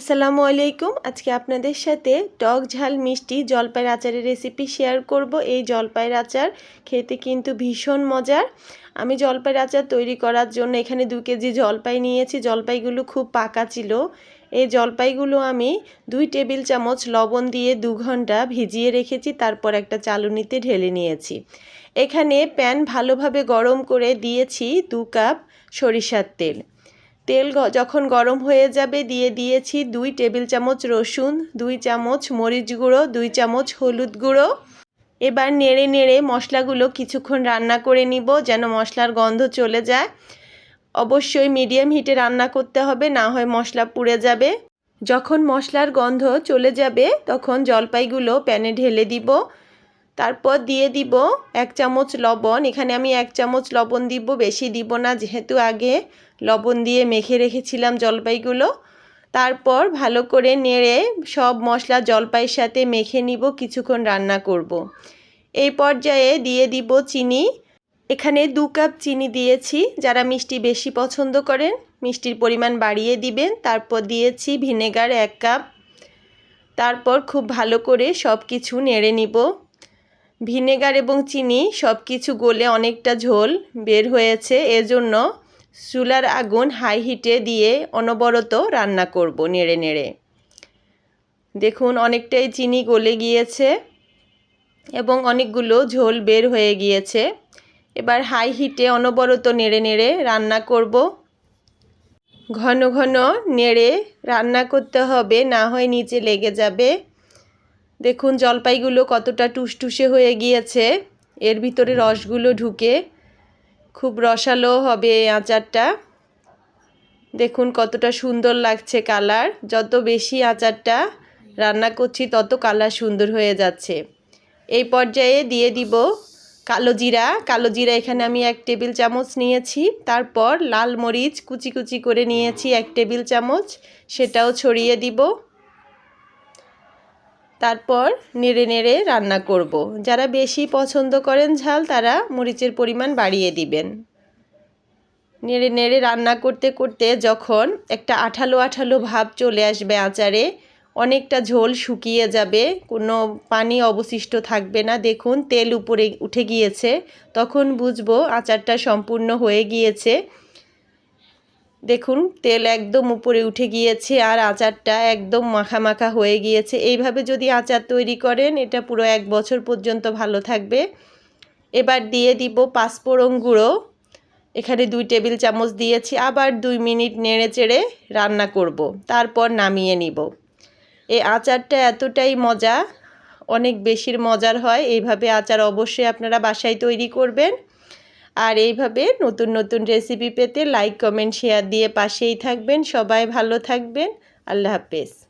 আসসালামু আলাইকুম। আজকে আপনাদের সাথে টক ঝাল মিষ্টি জলপাইয়ের আচারের রেসিপি শেয়ার করব। এই জলপাইয়ের আচার খেতে কিন্তু ভীষণ মজার। আমি জলপাইয়ের আচার তৈরি করার জন্য এখানে দু কেজি জলপাই নিয়েছি। জলপাইগুলো খুব পাকা ছিল। এই জলপাইগুলো আমি দুই টেবিল চামচ লবণ দিয়ে দু ঘণ্টা ভিজিয়ে রেখেছি। তারপর একটা চালুনিতে ঢেলে নিয়েছি। এখানে প্যান ভালোভাবে গরম করে দিয়েছি দু কাপ সরিষার তেল। তেল যখন গরম হয়ে যাবে, দিয়ে দিয়েছি দুই টেবিল চামচ রসুন, দুই চামচ মরিচ গুঁড়ো, দুই চামচ হলুদ গুঁড়ো। এবার নেড়ে নেড়ে মশলাগুলো কিছুক্ষণ রান্না করে নিব যেন মশলার গন্ধ চলে যায়। অবশ্যই মিডিয়াম হিটে রান্না করতে হবে, না হয় মশলা পুড়ে যাবে। যখন মশলার গন্ধ চলে যাবে, তখন জলপাইগুলো প্যানে ঢেলে দিব। তারপর দিয়ে দিব এক চামচ লবণ। এখানে আমি এক চামচ লবণ দিব, বেশি দিব না, যেহেতু আগে লবণ দিয়ে মেখে রেখেছিলাম জলপাইগুলো। তারপর ভালো করে নেড়ে সব মশলা জলপাইয়ের সাথে মেখে নিব, কিছুক্ষণ রান্না করব। এই পর্যায়ে দিয়ে দিব চিনি। এখানে দু কাপ চিনি দিয়েছি, যারা মিষ্টি বেশি পছন্দ করেন, মিষ্টির পরিমাণ বাড়িয়ে দিবেন। তারপর দিয়েছি ভিনেগার এক কাপ। তারপর খুব ভালো করে সব কিছু নেড়ে নিব। ভিনেগার এবং চিনি সব কিছু গলে অনেকটা ঝোল বের হয়েছে। এজন্য চুলার আগুন হাই হিটে দিয়ে অনবরত রান্না করব নেড়ে নেড়ে। দেখুন, অনেকটাই চিনি গলে গিয়েছে এবং অনেকগুলো ঝোল বের হয়ে গিয়েছে। এবার হাই হিটে অনবরত নেড়ে নেড়ে রান্না করব। ঘন ঘন নেড়ে রান্না করতে হবে, না হয় নিচে লেগে যাবে। দেখুন জলপাইগুলো কতটা টুসটুসে হয়ে গিয়েছে। এর ভিতরে রসগুলো ঢুকে খুব রসালো হবে এই আচারটা। দেখুন কতটা সুন্দর লাগছে কালার। যত বেশি আচারটা রান্না করছি, তত কালার সুন্দর হয়ে যাচ্ছে। এই পর্যায়ে দিয়ে দিব কালো জিরা। কালো জিরা এখানে আমি এক টেবিল চামচ নিয়েছি। তারপর লাল মরিচ কুচি কুচি করে নিয়েছি এক টেবিল চামচ। সেটাও ছড়িয়ে দিব। তারপর নেড়ে নেড়ে রান্না করব। যারা বেশি পছন্দ করেন ঝাল, তারা মরিচের পরিমাণ বাড়িয়ে দিবেন। নেড়ে নেড়ে রান্না করতে করতে যখন একটা আঠালো আঠালো ভাব চলে আসবে আচারে, অনেকটা ঝোল শুকিয়ে যাবে, কোনো পানি অবশিষ্ট থাকবে না। দেখুন, তেল উপরে উঠে গিয়েছে। তখন বুঝব আচারটা সম্পূর্ণ হয়ে গিয়েছে। দেখুন, তেল একদম উপরে উঠে গিয়েছে আর আচারটা একদম মাখা মাখা হয়ে গিয়েছে। এইভাবে যদি আচার তৈরি করেন, এটা পুরো এক বছর পর্যন্ত ভালো থাকবে। এবার দিয়ে দিব পাঁচফোড়ন গুঁড়ো। এখানে দুই টেবিল চামচ দিয়েছি। আবার দুই মিনিট নেড়ে চেড়ে রান্না করব। তারপর নামিয়ে নিব। এই আচারটা এতটাই মজা, অনেক বেশির মজার হয়। এইভাবে আচার অবশ্যই আপনারা বাসায় তৈরি করবেন। আর এইভাবে নতুন নতুন রেসিপি পেতে লাইক কমেন্ট শেয়ার দিয়ে পাশেই থাকবেন। সবাই ভালো থাকবেন। আল্লাহ হাফেজ।